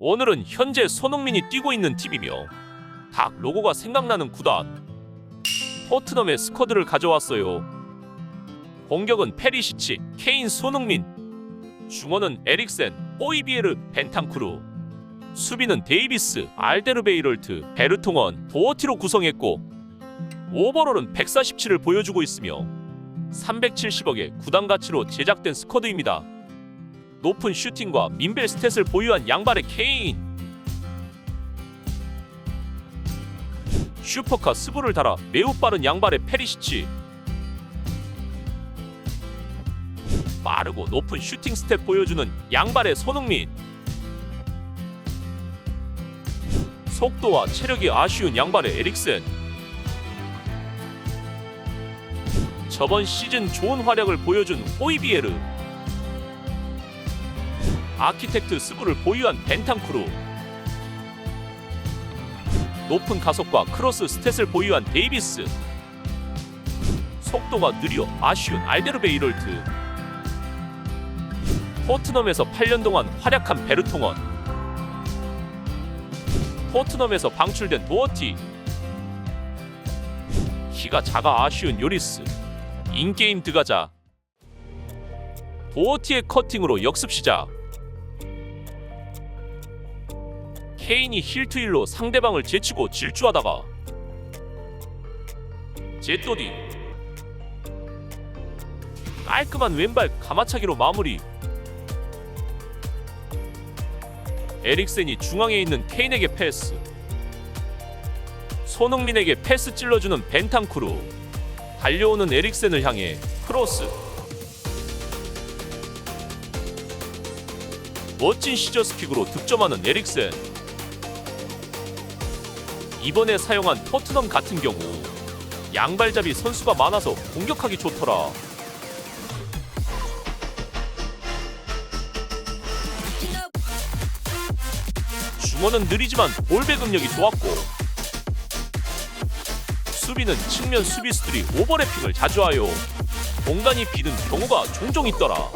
오늘은 현재 손흥민이 뛰고 있는 팀이며 닭 로고가 생각나는 구단 토트넘의 스쿼드를 가져왔어요. 공격은 페리시치, 케인, 손흥민, 중원은 에릭센, 호이비에르, 벤탄쿠르, 수비는 데이비스, 알데르베이럴트, 베르통원, 도어티로 구성했고 오버롤은 147을 보여주고 있으며 370억의 구단 가치로 제작된 스쿼드입니다. 높은 슈팅과 민벨 스탯을 보유한 양발의 케인. 슈퍼카 스부를 달아 매우 빠른 양발의 페리시치. 빠르고 높은 슈팅 스텝 보여주는 양발의 손흥민. 속도와 체력이 아쉬운 양발의 에릭센 저번 시즌 좋은 활약을 보여준 호이비에르 아키텍트 스부를 보유한 벤탄쿠르 높은 가속과 크로스 스탯을 보유한 데이비스. 속도가 느려 아쉬운 알데르베이럴트. 토트넘에서 8년 동안 활약한 베르통원. 토트넘에서 방출된 도어티. 키가 작아 아쉬운 요리스. 인게임 드가자. 도어티의 커팅으로 역습 시작 케인이 힐투힐로 상대방을 제치고 질주하다가 제또디 깔끔한 왼발 가마차기로 마무리. 에릭센이 중앙에 있는 케인에게 패스. 손흥민에게 패스 찔러주는 벤탄쿠르 달려오는 에릭센을 향해 크로스. 멋진 시저스킥으로 득점하는 에릭센 이번에 사용한 토트넘 같은 경우 양발잡이 선수가 많아서 공격하기 좋더라. 중원은 느리지만 볼 배급력이 좋았고 수비는 측면 수비수들이 오버래핑을 자주 하여 공간이 비는 경우가 종종 있더라.